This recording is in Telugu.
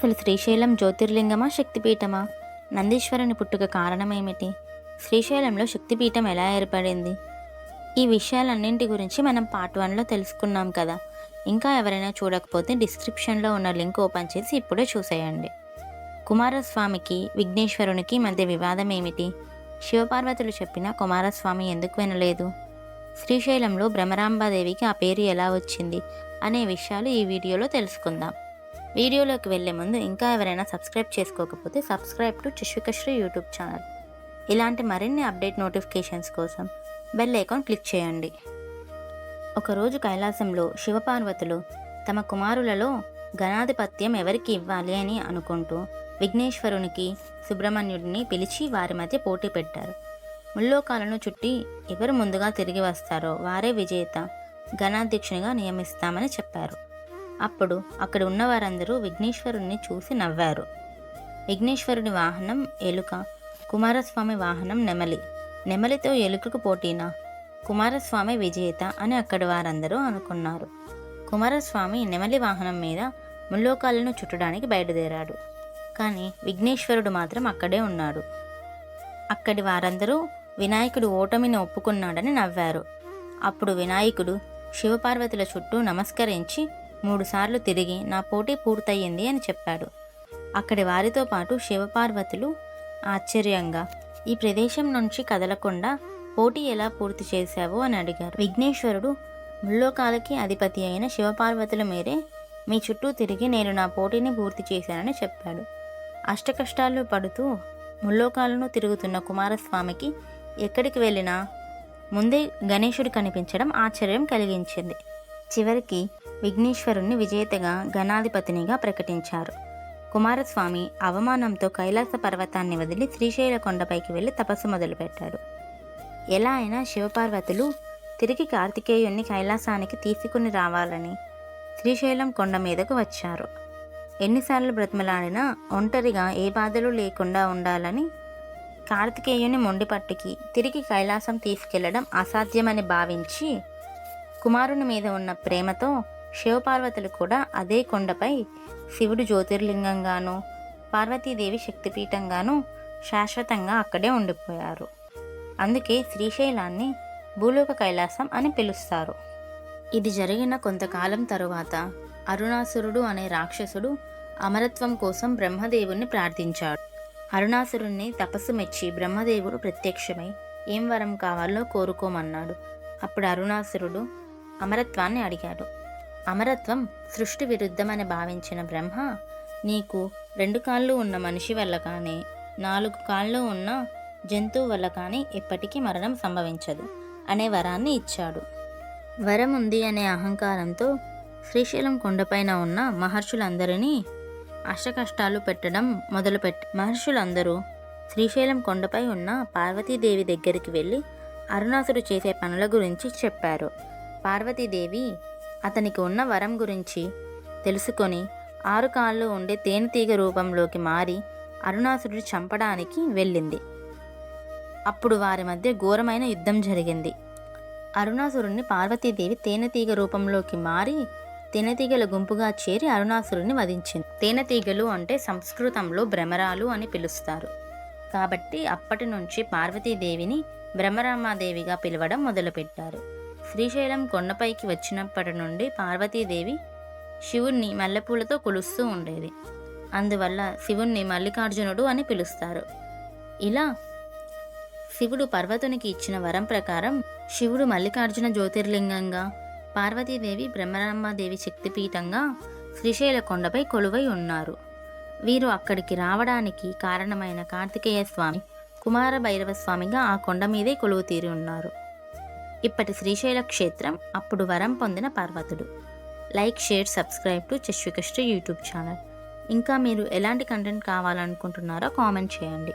అసలు శ్రీశైలం జ్యోతిర్లింగమా శక్తిపీఠమా? నందీశ్వరుని పుట్టుక కారణమేమిటి? శ్రీశైలంలో శక్తిపీఠం ఎలా ఏర్పడింది? ఈ విషయాలన్నింటి గురించి మనం పార్ట్ వన్లో తెలుసుకున్నాం కదా. ఇంకా ఎవరైనా చూడకపోతే డిస్క్రిప్షన్లో ఉన్న లింక్ ఓపెన్ చేసి ఇప్పుడే చూసేయండి. కుమారస్వామికి విఘ్నేశ్వరునికి మధ్య వివాదం ఏమిటి శివపార్వతులు చెప్పిన కుమారస్వామి ఎందుకు వినలేదు? శ్రీశైలంలో భ్రమరాంబాదేవికి ఆ పేరు ఎలా వచ్చింది? అనే విషయాలు ఈ వీడియోలో తెలుసుకుందాం. వీడియోలోకి వెళ్ళే ముందు ఇంకా ఎవరైనా సబ్స్క్రైబ్ చేసుకోకపోతే సబ్స్క్రైబ్ టు చిష్వికశ్రీ యూట్యూబ్ ఛానల్. ఇలాంటి మరిన్ని అప్డేట్ నోటిఫికేషన్స్ కోసం బెల్ ఐకాన్ క్లిక్ చేయండి. ఒకరోజు కైలాసంలో శివపార్వతులు తమ కుమారులలో గణాధిపత్యం ఎవరికి ఇవ్వాలి అని అనుకుంటూ విఘ్నేశ్వరునికి సుబ్రహ్మణ్యుడిని పిలిచి వారి మధ్య పోటీ పెట్టారు. ముల్లోకాలను చుట్టి ఎవరు ముందుగా తిరిగి వస్తారో వారే విజేత గణాధ్యక్షునిగా నియమిస్తామని చెప్పారు. అప్పుడు అక్కడ ఉన్న వారందరూ విఘ్నేశ్వరుణ్ణి చూసి నవ్వారు. విఘ్నేశ్వరుడి వాహనం ఎలుక కుమారస్వామి వాహనం నెమలి. నెమలితో ఎలుకకు పోటీనా? కుమారస్వామి విజేత అని అక్కడి వారందరూ అనుకున్నారు. కుమారస్వామి నెమలి వాహనం మీద ముల్లోకాలను చుట్టడానికి బయలుదేరాడు. కానీ విఘ్నేశ్వరుడు మాత్రం అక్కడే ఉన్నాడు. అక్కడి వారందరూ వినాయకుడు ఓటమిని ఒప్పుకున్నాడని నవ్వారు. అప్పుడు వినాయకుడు శివపార్వతుల చుట్టూ నమస్కరించి మూడుసార్లు తిరిగి నా పోటీ పూర్తయింది అని చెప్పాడు. అక్కడి వారితో పాటు శివపార్వతులు ఆశ్చర్యంగా ఈ ప్రదేశం నుంచి కదలకుండా పోటీ ఎలా పూర్తి చేశావు? అని అడిగారు. విఘ్నేశ్వరుడు ముల్లోకాలకి అధిపతి అయిన శివపార్వతుల మీరే మీ చుట్టూ తిరిగి నేను నా పోటీని పూర్తి చేశానని చెప్పాడు. అష్టకష్టాలు పడుతూ ముల్లోకాలను తిరుగుతున్న కుమారస్వామికి ఎక్కడికి వెళ్ళినా ముందే గణేశుడు కనిపించడం ఆశ్చర్యం కలిగించింది. చివరికి విఘ్నేశ్వరుణ్ణి విజేతగా గణాధిపతినిగా ప్రకటించారు. కుమారస్వామి అవమానంతో కైలాస పర్వతాన్ని వదిలి శ్రీశైల కొండపైకి వెళ్ళి తపస్సు మొదలుపెట్టాడు. ఎలా అయినా శివపార్వతులు తిరిగి కార్తికేయుణ్ణి కైలాసానికి తీసుకుని రావాలని శ్రీశైలం కొండ మీదకు వచ్చారు. ఎన్నిసార్లు బ్రతిమలాడినా ఒంటరిగా ఏ బాధలు లేకుండా ఉండాలని కార్తికేయుని మొండిపట్టుకి తిరిగి కైలాసం తీసుకెళ్ళడం అసాధ్యమని భావించి కుమారుని మీద ఉన్న ప్రేమతో శివపార్వతులు కూడా అదే కొండపై శివుడు జ్యోతిర్లింగంగాను పార్వతీదేవి శక్తిపీఠంగాను శాశ్వతంగా అక్కడే ఉండిపోయారు. అందుకే శ్రీశైలాన్ని భూలోక కైలాసం అని పిలుస్తారు. ఇది జరిగిన కొంతకాలం తరువాత అరుణాసురుడు అనే రాక్షసుడు అమరత్వం కోసం బ్రహ్మదేవుణ్ణి ప్రార్థించాడు. అరుణాసురుణ్ణి తపస్సు మెచ్చి బ్రహ్మదేవుడు ప్రత్యక్షమై ఏం వరం కావాలో కోరుకోమన్నాడు. అప్పుడు అరుణాసురుడు అమరత్వాన్ని అడిగాడు. అమరత్వం సృష్టి విరుద్ధమని భావించిన బ్రహ్మ నీకు రెండు కాళ్ళు ఉన్న మనిషి వల్ల కానీ నాలుగు కాళ్ళు ఉన్న జంతువు వల్ల కానీ ఎప్పటికీ మరణం సంభవించదు అనే వరాన్ని ఇచ్చాడు. వరం ఉంది అనే అహంకారంతో శ్రీశైలం కొండపైన ఉన్న మహర్షులందరినీ అష్టకష్టాలు పెట్టడం మొదలుపెట్టి మహర్షులందరూ శ్రీశైలం కొండపై ఉన్న పార్వతీదేవి దగ్గరికి వెళ్ళి అరుణాసుడు చేసే పనుల గురించి చెప్పారు. పార్వతీదేవి అతనికి ఉన్న వరం గురించి తెలుసుకొని ఆరు కాళ్ళు ఉండే తేనెతీగ రూపంలోకి మారి అరుణాసురుడు చంపడానికి వెళ్ళింది. అప్పుడు వారి మధ్య ఘోరమైన యుద్ధం జరిగింది. అరుణాసురుణ్ణి పార్వతీదేవి తేనెతీగ రూపంలోకి మారి తేనెతీగల గుంపుగా చేరి అరుణాసురుణ్ణి వధించింది. తేనెతీగలు అంటే సంస్కృతంలో భ్రమరాలు అని పిలుస్తారు. కాబట్టి అప్పటి నుంచి పార్వతీదేవిని భ్రమరామాదేవిగా పిలవడం మొదలుపెట్టారు. శ్రీశైలం కొండపైకి వచ్చినప్పటి నుండి పార్వతీదేవి శివుణ్ణి మల్లెపూలతో కొలుస్తూ ఉండేది. అందువల్ల శివుణ్ణి మల్లికార్జునుడు అని పిలుస్తారు. ఇలా శివుడు పర్వతునికి ఇచ్చిన వరం ప్రకారం శివుడు మల్లికార్జున జ్యోతిర్లింగంగా పార్వతీదేవి బ్రహ్మరాంబాదేవి శక్తిపీఠంగా శ్రీశైల కొండపై కొలువై ఉన్నారు. వీరు అక్కడికి రావడానికి కారణమైన కార్తికేయ స్వామి కుమార భైరవ స్వామిగా ఆ కొండ మీదే కొలువు తీరి ఉన్నారు. ఇప్పటి శ్రీశైల క్షేత్రం అప్పుడు వరం పొందిన పార్వతుడు. లైక్ షేర్ సబ్స్క్రైబ్ టు చశ్వికశ్రీ యూట్యూబ్ ఛానల్. ఇంకా మీరు ఎలాంటి కంటెంట్ కావాలనుకుంటున్నారో కామెంట్ చేయండి.